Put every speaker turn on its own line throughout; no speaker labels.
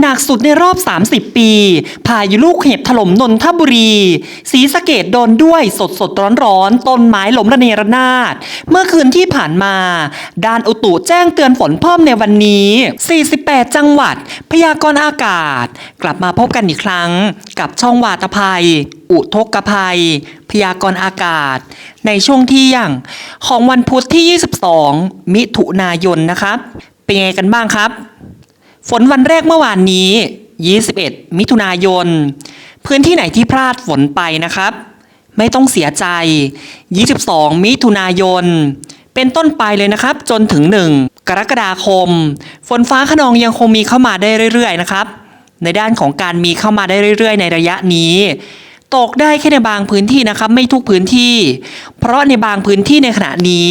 หนักสุดในรอบ 30 ปี พายุลูกเห็บถล่มนนทบุรี สีสะเกดโดนด้วยสดสดร้อนร้อนต้นไม้ล้มระเนระนาด เมื่อคืนที่ผ่านมา ด้านอุตุแจ้งเตือนฝนเพิ่มในวันนี้ 48 จังหวัด พยากรณ์อากาศ กลับมาพบกันอีกครั้ง กับช่องวาตภัย อุทกภัย พยากรณ์อากาศ ในช่วงเที่ยง ของวันพุธที่ 22 มิถุนายนนะครับเป็นไงกันบ้างครับ ฝนวันแรกเมื่อวานนี้ 21 มิถุนายน พื้นที่ไหนที่พลาดฝนไปนะครับ ไม่ต้องเสียใจ 22 มิถุนายน เป็นต้นไปเลยนะครับ จนถึง 1 กรกฎาคม ฝนฟ้าขนองยังคงมีเข้ามาได้เรื่อย ๆ นะครับ ในด้านของการมีเข้ามาได้เรื่อย ๆ ในระยะนี้ ตกได้แค่ในบางพื้นที่นะครับ ไม่ทุกพื้นที่ เพราะในบางพื้นที่ในขณะนี้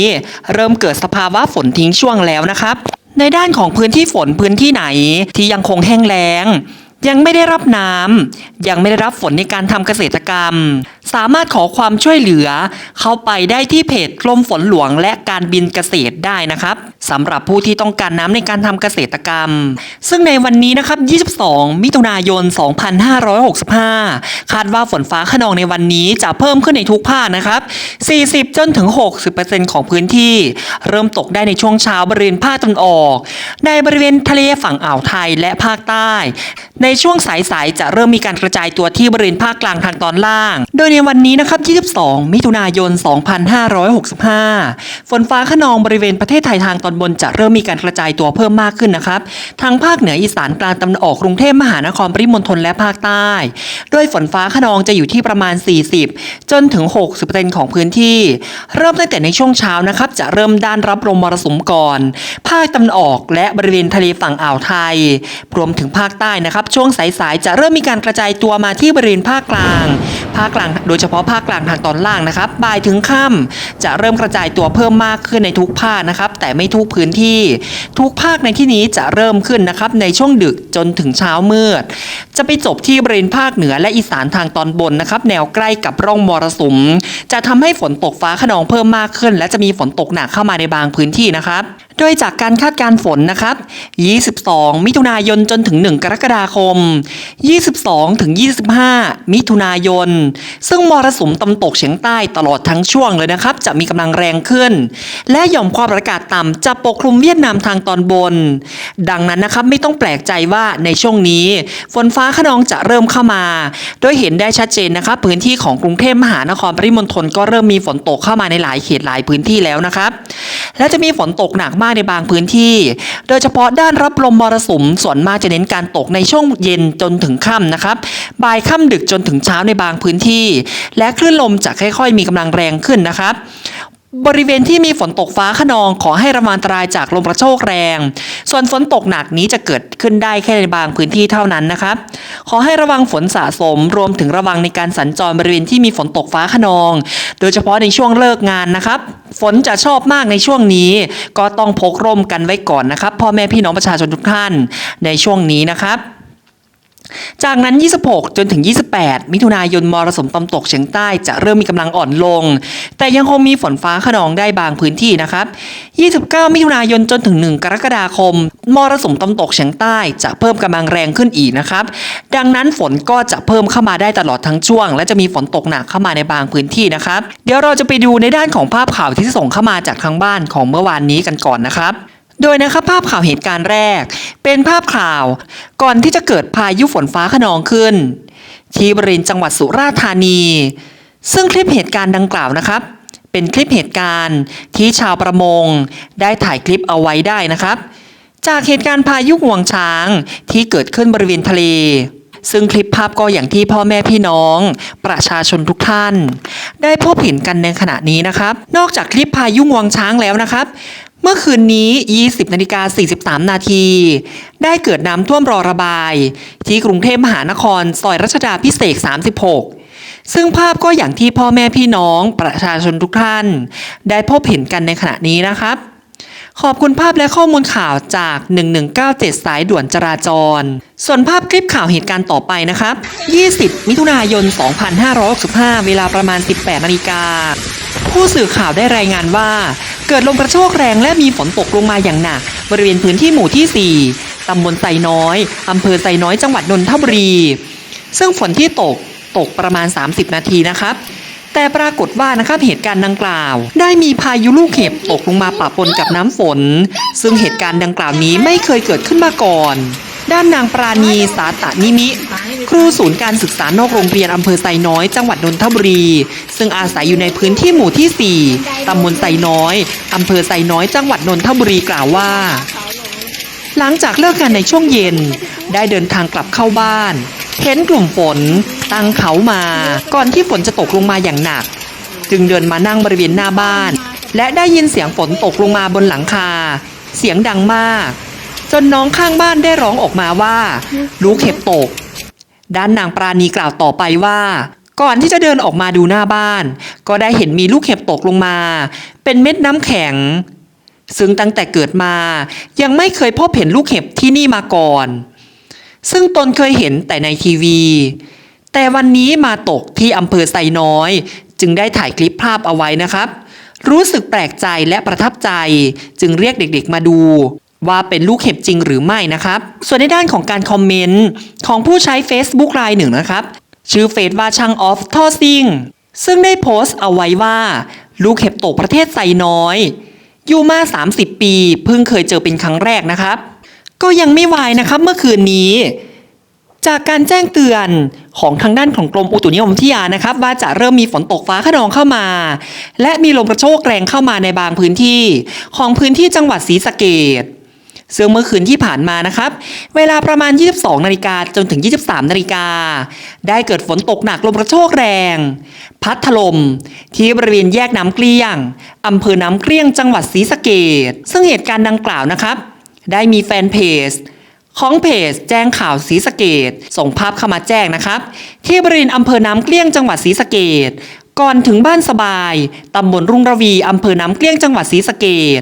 เริ่มเกิดสภาวะฝนทิ้งช่วงแล้วนะครับ ในด้านของพื้นที่ฝนพื้นที่ไหนที่ยังคงแห้งแล้ง ยังไม่ได้รับน้ำยังไม่ได้รับฝนในการทำเกษตรกรรม สามารถขอความช่วยเหลือ เข้าไปได้ที่เพจกรมฝนหลวงและการบินเกษตรได้นะครับสำหรับผู้ที่ต้องการน้ำในการทำเกษตรกรรม ซึ่งในวันนี้นะครับ 22 มิถุนายน 2565 คาดว่าฝนฟ้าขนองในวันนี้จะเพิ่มขึ้นในทุกภาคนะครับ 40 จนถึง 60%ของพื้นที่ เริ่มตกได้ในช่วงเช้าบริเวณภาคตะวันออก ในบริเวณทะเลฝั่งอ่าวไทยและภาคใต้ ในช่วงสายๆจะเริ่มมีการกระจายตัวที่บริเวณภาคกลางทางตอนล่าง โดยในวันนี้นะครับ 22 มิถุนายน 2565 ฝนฟ้าขนองบริเวณประเทศไทยทางตอนบนจะเริ่มมีการกระจายตัวเพิ่มมากขึ้นนะครับทางภาคเหนืออีสานกลางตะวันออกกรุงเทพมหานครปริมณฑลและภาคใต้ โดยฝนฟ้าขนองจะอยู่ที่ประมาณ 40 จนถึง 60%ของพื้นที่ เริ่มตั้งแต่ในช่วงเช้านะครับ จะเริ่มด้านรับลมมรสุมก่อน ภาคตะวันออกและบริเวณทะเลฝั่งอ่าวไทย รวมถึงภาคใต้นะครับช่วงสายๆจะเริ่มมีการกระจายตัวมาที่บริเวณภาคกลาง ภาคกลางโดยเฉพาะภาคกลางทางตอนล่างนะครับบ่ายถึงค่ำจะเริ่มกระจายตัวเพิ่มมากขึ้นในทุกภาคนะครับ แต่ไม่ทุกพื้นที่ ทุกภาคในที่นี้จะเริ่มขึ้นนะครับในช่วงดึกจนถึงเช้ามืด จะไปจบที่บริเวณภาคเหนือและอีสานทางตอนบนนะครับ แนวใกล้กับร่องมรสุม จะทำให้ฝนตกฟ้าขนองเพิ่มมากขึ้น และจะมีฝนตกหนักเข้ามาในบางพื้นที่นะครับโดยจากการคาดการณ์ฝนนะครับ 22 มิถุนายนจนถึง 1 กรกฎาคม 22 ถึง 25 มิถุนายนซึ่งมรสุมตะวันตกเฉียงใต้ตลอดทั้งช่วงเลยนะครับ จะมีกำลังแรงขึ้น และหย่อมความอากาศต่ำจะปกคลุมเวียดนามทางตอนบน ดังนั้นนะครับไม่ต้องแปลกใจว่าในช่วงนี้ ฝนฟ้าขนองจะเริ่มเข้ามา โดยเห็นได้ชัดเจนนะครับ พื้นที่ของกรุงเทพมหานครปริมณฑลก็เริ่มมีฝนตกเข้ามาในหลายเขตหลายพื้นที่แล้วนะครับ และจะมีฝนตกหนักมากในบางพื้นที่ โดยเฉพาะด้านรับลมมรสุมส่วนมากจะเน้นการตกในช่วงเย็นจนถึงค่ำนะครับบ่ายค่ำดึกจนถึงเช้าในบางพื้นที่ และคลื่นลมจะค่อยๆ มีกำลังแรงขึ้นนะครับบริเวณที่มีฝนตกฟ้าขนองขอให้ระมัดอันตรายจากลมกระโชกแรง ส่วนฝนตกหนักนี้จะเกิดขึ้นได้แค่ในบางพื้นที่เท่านั้นนะครับ ขอให้ระวังฝนสะสม รวมถึงระวังในการสัญจรบริเวณที่มีฝนตกฟ้าขนอง โดยเฉพาะในช่วงเลิกงานนะครับ ฝนจะชอบมากในช่วงนี้ ก็ต้องพกร่มกันไว้ก่อนนะครับพ่อแม่พี่น้องประชาชนทุกท่านในช่วงนี้นะครับ จากนั้น 26 จนถึง 28 มิถุนายนมรสุมตะวันตกเฉียงใต้จะเริ่มมีกำลังอ่อนลง แต่ยังคงมีฝนฟ้าขนองได้บางพื้นที่นะครับ 29 มิถุนายนจนถึง 1 กรกฎาคมมรสุมตะวันตกเฉียงใต้จะเพิ่มกำลังแรงขึ้นอีกนะครับ ดังนั้นฝนก็จะเพิ่มเข้ามาได้ตลอดทั้งช่วง และจะมีฝนตกหนักเข้ามาในบางพื้นที่นะครับ เดี๋ยวเราจะไปดูในด้านของภาพข่าวที่ส่งเข้ามาจากทางบ้านของเมื่อวานนี้กันก่อนนะครับ โดยนะครับภาพข่าวเหตุการณ์แรก เป็นภาพข่าวก่อนที่จะเกิดพายุฝนฟ้าขนองขึ้น ที่บริเวณจังหวัดสุราษฎร์ธานี ซึ่งคลิปเหตุการณ์ดังกล่าวนะครับ เป็นคลิปเหตุการณ์ที่ชาวประมงได้ถ่ายคลิปเอาไว้ได้นะครับ จากเหตุการณ์พายุงวงช้างที่เกิดขึ้นบริเวณทะเลซึ่งคลิปภาพก็อย่างที่พ่อแม่พี่น้อง ประชาชนทุกท่าน ได้พบเห็นกันในขณะนี้นะครับ นอกจากคลิปพายุงวงช้างแล้วนะครับ เมื่อคืนนี้ 20นาฬิกา43 นาที ได้เกิดน้ำท่วมรอระบาย ที่กรุงเทพมหานคร ซอยรัชดาพิเศษ 36 ซึ่งภาพก็อย่างที่พ่อแม่พี่น้องประชาชนทุกท่าน ได้พบเห็นกันในขณะนี้นะครับ ขอบคุณภาพและข้อมูลข่าวจาก 1197 สายด่วนจราจร ส่วนภาพคลิปข่าวเหตุการณ์ต่อไปนะครับ 20 มิถุนายน 2565 เวลาประมาณ 18นาฬิกา ผู้สื่อข่าวได้รายงานว่า เกิดลมกระโชกแรงและมีฝนตกลงมาอย่างหนัก บริเวณพื้นที่หมู่ที่ 4 ตำบลไซน้อย อำเภอไซน้อย จังหวัดนนทบุรี ซึ่งฝนที่ตกตกประมาณ 30 นาทีนะครับแต่ปรากฏว่านะครับเหตุการณ์ดังกล่าว ได้มีพายุลูกเห็บตกลงมาปะปนกับน้ำฝน ซึ่งเหตุการณ์ดังกล่าวนี้ไม่เคยเกิดขึ้นมาก่อน ด้านนางปราณีสาตะนิมิ ครูศูนย์การศึกษานอกโรงเรียนอำเภอไซน้อย จังหวัดนนทบุรี ซึ่งอาศัยอยู่ในพื้นที่หมู่ที่ 4 ตำบลไซน้อย อำเภอไซน้อย จังหวัดนนทบุรีกล่าวว่า หลังจากเลิกงานในช่วงเย็น ได้เดินทางกลับเข้าบ้าน เห็นกลุ่มฝน ตั้งเขามา ก่อนที่ฝนจะตกลงมาอย่างหนัก จึงเดินมานั่งบริเวณหน้าบ้าน และได้ยินเสียงฝนตกลงมาบนหลังคา เสียงดังมากจนน้องข้างบ้านได้ร้องออกมาว่า ลูกเห็บตก ด้านนางปราณีกล่าวต่อไปว่า ก่อนที่จะเดินออกมาดูหน้าบ้าน ก็ได้เห็นมีลูกเห็บตกลงมา เป็นเม็ดน้ำแข็ง ซึ่งตั้งแต่เกิดมา ยังไม่เคยพบเห็นลูกเห็บที่นี่มาก่อน ซึ่งตนเคยเห็นแต่ในทีวี แต่วันนี้มาตกที่อำเภอไซน้อย จึงได้ถ่ายคลิปภาพเอาไว้นะครับรู้สึกแปลกใจและประทับใจ จึงเรียกเด็กๆมาดู ว่าเป็นลูกเห็บจริงหรือไม่นะครับ ส่วนในด้านของการคอมเมนต์ของผู้ใช้ Facebook รายหนึ่งนะครับ ชื่อเฟซว่าช่างออฟทอซิงซึ่งได้โพสต์เอาไว้ว่า ลูกเห็บตกประเทศไซน้อย อยู่มา 30 ปี เพิ่งเคยเจอเป็นครั้งแรกนะครับ ก็ยังไม่วายนะครับเมื่อคืนนี้ จากการแจ้งเตือนของทางด้านของกรมอุตุนิยมวิทยานะครับ ว่าจะเริ่มมีฝนตกฟ้าขนองเข้ามา และมีลมกระโชกแรงเข้ามาในบางพื้นที่ ของพื้นที่จังหวัดศรีสะเกด ซึ่งเมื่อคืนที่ผ่านมานะครับ เวลาประมาณ 22 นาฬิกาจนถึง 23 นาฬิกา ได้เกิดฝนตกหนักลมกระโชกแรง พัดถล่มที่บริเวณแยกน้ำเกลี้ยงอำเภอน้ำเกลี้ยงจังหวัดศรีสะเกดซึ่งเหตุการณ์ดังกล่าวนะครับ ได้มีแฟนเพจของเพจแจ้งข่าวศรีสะเกดส่งภาพเข้ามาแจ้งนะครับ ที่บริเวณอำเภอน้ำเกลี้ยงจังหวัดศรีสะเกด ก่อนถึงบ้านสบาย ตำบลรุ่งระวี อำเภอน้ำเกลี้ยงจังหวัดศรีสะเกด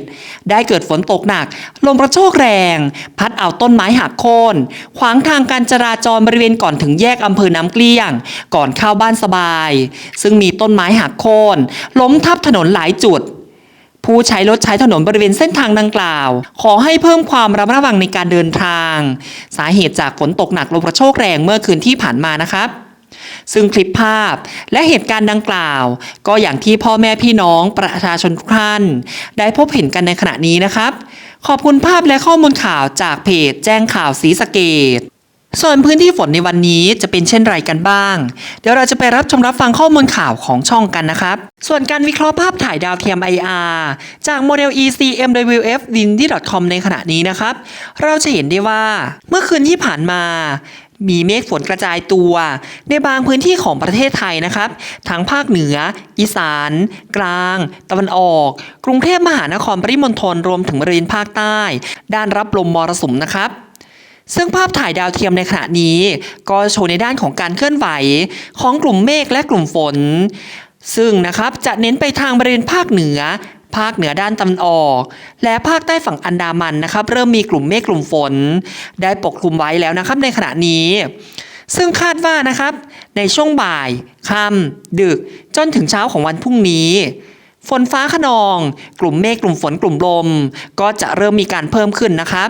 ได้เกิดฝนตกหนัก ลมกระโชกแรง พัดเอาต้นไม้หักโค่น ขวางทางการจราจรบริเวณก่อนถึงแยกอำเภอน้ำเกลี้ยง ก่อนเข้าบ้านสบาย ซึ่งมีต้นไม้หักโค่น ล้มทับถนนหลายจุด ผู้ใช้รถใช้ถนนบริเวณเส้นทางดังกล่าว ขอให้เพิ่มความระมัดระวังในการเดินทาง สาเหตุจากฝนตกหนักลมกระโชกแรงเมื่อคืนที่ผ่านมานะครับ ซึ่งคลิปภาพและเหตุการณ์ดังกล่าว ก็อย่างที่พ่อแม่พี่น้องประชาชนทุกท่าน ได้พบเห็นกันในขณะนี้นะครับ ขอบคุณภาพและข้อมูลข่าวจากเพจแจ้งข่าวสีสเกตส่วนพื้นที่ฝนในวันนี้จะเป็นเช่นไรกันบ้าง เดี๋ยวเราจะไปรับชมรับฟังข้อมูลข่าวของช่องกันนะครับ ส่วนการวิเคราะห์ภาพถ่ายดาวเทียม IR จากโมเดล ECMWF d i n d y c o m ในขณะนี้นะครับ เราจะเห็นได้ว่าเมื่อคืนที่ผ่านมา มีเมฆฝนกระจายตัว ในบางพื้นที่ของประเทศไทยนะครับ ทั้งภาคเหนือ อีสาน กลาง ตะวันออก กรุงเทพมหานครปริมณฑลรวมถึงบริเวณภาคใต้ ด้านรับลมมรสุมนะครับซึ่งภาพถ่ายดาวเทียมในขณะนี้ ก็โชว์ในด้านของการเคลื่อนไหวของกลุ่มเมฆและกลุ่มฝน ซึ่งนะครับจะเน้นไปทางบริเวณภาคเหนือ ภาคเหนือด้านตะวันออก และภาคใต้ฝั่งอันดามันนะครับ เริ่มมีกลุ่มเมฆกลุ่มฝน ได้ปกคลุมไว้แล้วนะครับในขณะนี้ ซึ่งคาดว่านะครับในช่วงบ่ายค่ำดึกจนถึงเช้าของวันพรุ่งนี้ฝนฟ้าขนอง กลุ่มเมฆกลุ่มฝนกลุ่มลม ก็จะเริ่มมีการเพิ่มขึ้นนะครับ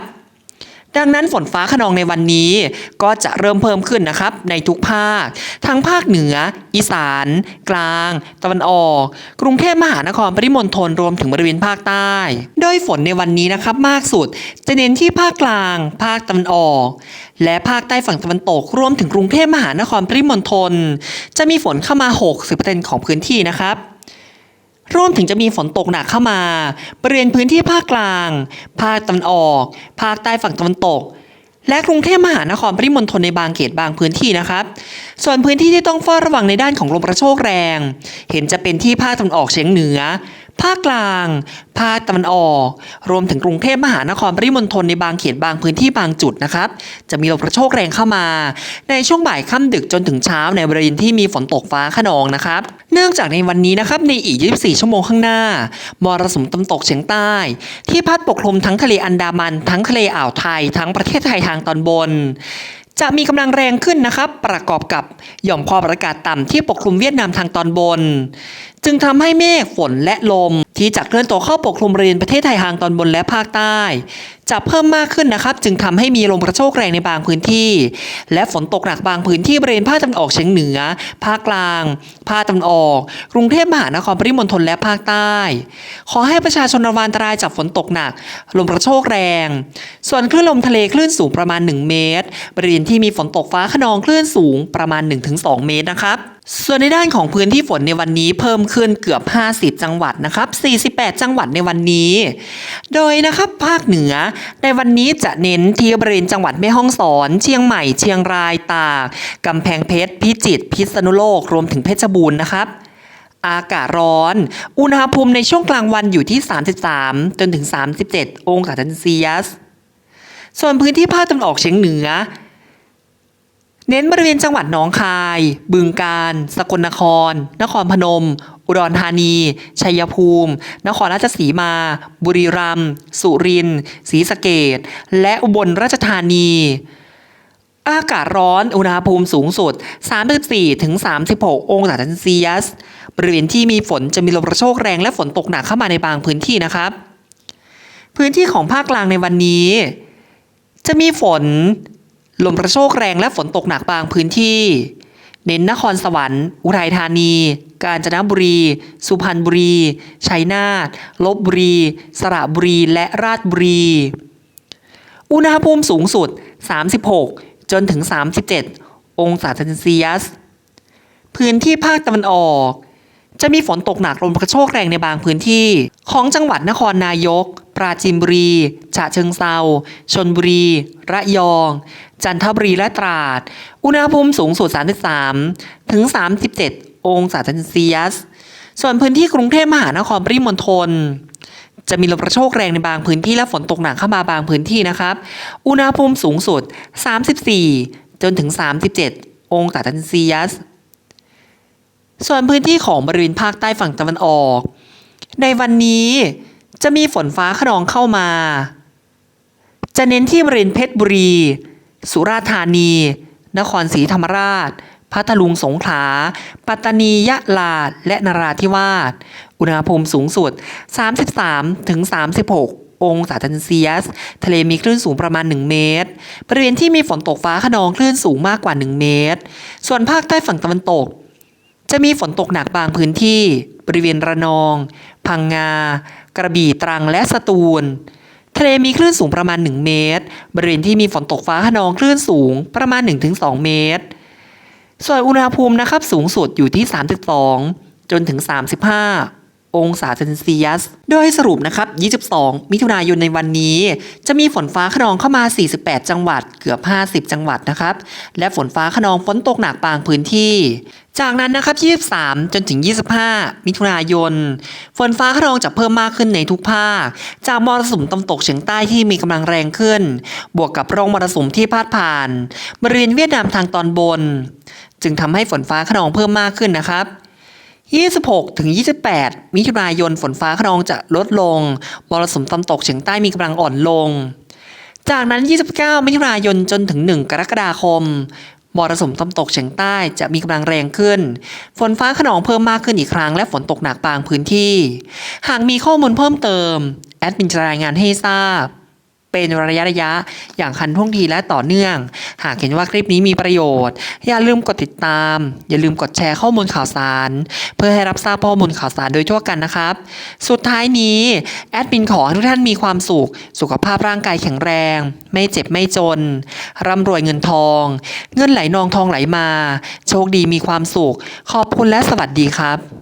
ดังนั้นฝนฟ้าขนองในวันนี้ ก็จะเริ่มเพิ่มขึ้นนะครับในทุกภาค ทั้งภาคเหนือ อีสาน กลาง ตะวันออก กรุงเทพมหานครปริมณฑลรวมถึงบริเวณภาคใต้ โดยฝนในวันนี้นะครับมากสุด จะเน้นที่ภาคกลาง ภาคตะวันออก และภาคใต้ฝั่งตะวันตก รวมถึงกรุงเทพมหานครปริมณฑลจะมีฝนเข้ามา 60%ของพื้นที่นะครับ รวมถึงจะมีฝนตกหนักเข้ามา บริเวณพื้นที่ภาคกลาง ภาคตะวันออก ภาคใต้ฝั่งตะวันตก และกรุงเทพมหานครปริมณฑลในบางเขตบางพื้นที่นะครับ ส่วนพื้นที่ที่ต้องเฝ้าระวังในด้านของลมกระโชกแรง เห็นจะเป็นที่ภาคตะวันออกเฉียงเหนือ ภาคกลาง ภาคตะวันออก รวมถึงกรุงเทพมหานครปริมณฑลในบางเขตบางพื้นที่บางจุดนะครับ จะมีลมกระโชกแรงเข้ามา ในช่วงบ่ายค่ำดึกจนถึงเช้าในบริเวณที่มีฝนตกฟ้าขนองนะครับ เนื่องจากในวันนี้นะครับในอีก 24 ชั่วโมงข้างหน้ามรสุมตะวันตกเฉียงใต้ ที่พัดปกคลุมทั้งทะเลอันดามัน ทั้งทะเลอ่าวไทย ทั้งประเทศไทยทางตอนบนจะมีกำลังแรงขึ้นนะครับ ประกอบกับหย่อมความกดอากาศต่ำที่ปกคลุมเวียดนามทางตอนบน จึงทำให้เมฆฝนและลม ที่จะเคลื่อนตัวเข้าปกคลุมบริเวณประเทศไทยทางตอนบนและภาคใต้ จะเพิ่มมากขึ้นนะครับ จึงทำให้มีลมกระโชกแรงในบางพื้นที่ และฝนตกหนักบางพื้นที่บริเวณภาคตะวันออกเฉียงเหนือ ภาคกลาง ภาคตะวันออก กรุงเทพมหานครปริมณฑลและภาคใต้ ขอให้ประชาชนระวังอันตรายจากฝนตกหนัก ลมกระโชกแรง ส่วนคลื่นลมทะเลคลื่นสูงประมาณ 1 เมตร บริเวณที่มีฝนตกฟ้าขนองคลื่นสูงประมาณ 1-2 เมตรนะครับส่วนในด้านของพื้นที่ฝนในวันนี้เพิ่มขึ้นเกือบ 50 จังหวัดนะครับ 48 จังหวัดในวันนี้ โดยนะครับภาคเหนือในวันนี้จะเน้นที่บริเวณจังหวัดแม่ฮ่องสอน เชียงใหม่ เชียงรายตากกำแพงเพชร พิจิตร พิษณุโลก รวมถึงเพชรบูรณ์นะครับ อากาศร้อน อุณหภูมิในช่วงกลางวันอยู่ที่ 33 จนถึง 37 องศาเซลเซียส ส่วนพื้นที่ภาคตะวันออกเฉียงเหนือ เน้นบริเวณจังหวัดหนองคาย บึงกาฬ สกลนคร นครพนม อุดรธานี ชัยภูมิ นครราชสีมา บุรีรัมย์ สุรินทร์ ศรีสะเกดและอุบลราชธานีอากาศร้อนอุณหภูมิสูงสุด 34ถึง36 องศาเซลเซียส บริเวณที่มีฝนจะมีลมกระโชกแรงและฝนตกหนักเข้ามาในบางพื้นที่นะครับ พื้นที่ของภาคกลางในวันนี้ จะมีฝน ลมกระโชกแรงและฝนตกหนักบางพื้นที่ เน้นนครสวรรค์ อุทัยธานี กาญจนบุรี สุพรรณบุรี ชัยนาท ลบบุรี สระบุรี และราชบุรี อุณหภูมิสูงสุด 36 จนถึง 37 องศาเซลเซียส พื้นที่ภาคตะวันออก จะมีฝนตกหนักลมกระโชกแรงในบางพื้นที่ ของจังหวัดนครนายก ปราจีนบุรีฉะเชิงเซาชนบุรี ระยอง จันทบุรีและตราด อุณหภูมิสูงสุด 33 ถึง 37 องศาเซลเซียส ส่วนพื้นที่กรุงเทพมหานครปริมณฑลจะมีลมกระโชกแรงในบางพื้นที่และฝนตกหนักเข้ามาบางพื้นที่นะครับ อุณหภูมิสูงสุด 34 จนถึง 37 องศาเซลเซียส ส่วนพื้นที่ของบริเวณภาคใต้ฝั่งตะวันออก ในวันนี้ จะมีฝนฟ้าขนองเข้ามา จะเน้นที่บริเวณเพชรบุรี สุราษฎร์ธานี นครศรีธรรมราช พัทลุงสงขลา ปัตตานี ยะลา และนราธิวาส อุณหภูมิสูงสุด 33ถึง36 องศาเซลเซียส ทะเลมีคลื่นสูงประมาณ 1 เมตร บริเวณที่มีฝนตกฟ้าขนองคลื่นสูงมากกว่า 1 เมตร ส่วนภาคใต้ฝั่งตะวันตก จะมีฝนตกหนักบางพื้นที่ บริเวณระนอง พังงา กระบี่ตรังและสตูล ทะเลมีคลื่นสูงประมาณ 1 เมตร บริเวณที่มีฝนตกฟ้าขนองคลื่นสูงประมาณ 1-2 เมตร ส่วนอุณหภูมินะครับสูงสุดอยู่ที่ 32 จนถึง 35 องศาเซลเซียส โดยสรุปนะครับ 22 มิถุนายนในวันนี้ จะมีฝนฟ้าขนองเข้ามา 48 จังหวัด เกือบ 50 จังหวัดนะครับ และฝนฟ้าขนองฝนตกหนักบางพื้นที่ จากนั้นนะครับ 23 จนถึง 25 มิถุนายน ฝนฟ้าขนองจะเพิ่มมากขึ้นในทุกภาค จากมรสุมตะวันตกเฉียงใต้ที่มีกำลังแรงขึ้น บวกกับร่องมรสุมที่พาดผ่าน บริเวณเวียดนามทางตอนบน จึงทำให้ฝนฟ้าขนองเพิ่มมากขึ้นนะครับ 26ถึง28 มิถุนายนฝนฟ้าขนองจะลดลงมรสุมตะวันตกเฉียงใต้มีกำลังอ่อนลง จากนั้น 29 มิถุนายนจนถึง 1 กรกฎาคมมรสุมตะวันตกเฉียงใต้จะมีกำลังแรงขึ้น ฝนฟ้าขนองเพิ่มมากขึ้นอีกครั้ง และฝนตกหนักบางพื้นที่ หากมีข้อมูลเพิ่มเติม แอดมินจะรายงานให้ทราบ เป็นระยะระยะอย่างคันท่วงทีและต่อเนื่อง หากเห็นว่าคลิปนี้มีประโยชน์ อย่าลืมกดติดตาม อย่าลืมกดแชร์ข้อมูลข่าวสาร เพื่อให้รับทราบข้อมูลข่าวสารโดยทั่วกันนะครับ สุดท้ายนี้แอดมินขอให้ทุกท่านมีความสุข สุขภาพร่างกายแข็งแรง ไม่เจ็บไม่จน ร่ำรวยเงินทอง เงินไหลนองทองไหลมา โชคดีมีความสุข ขอบคุณและสวัสดีครับ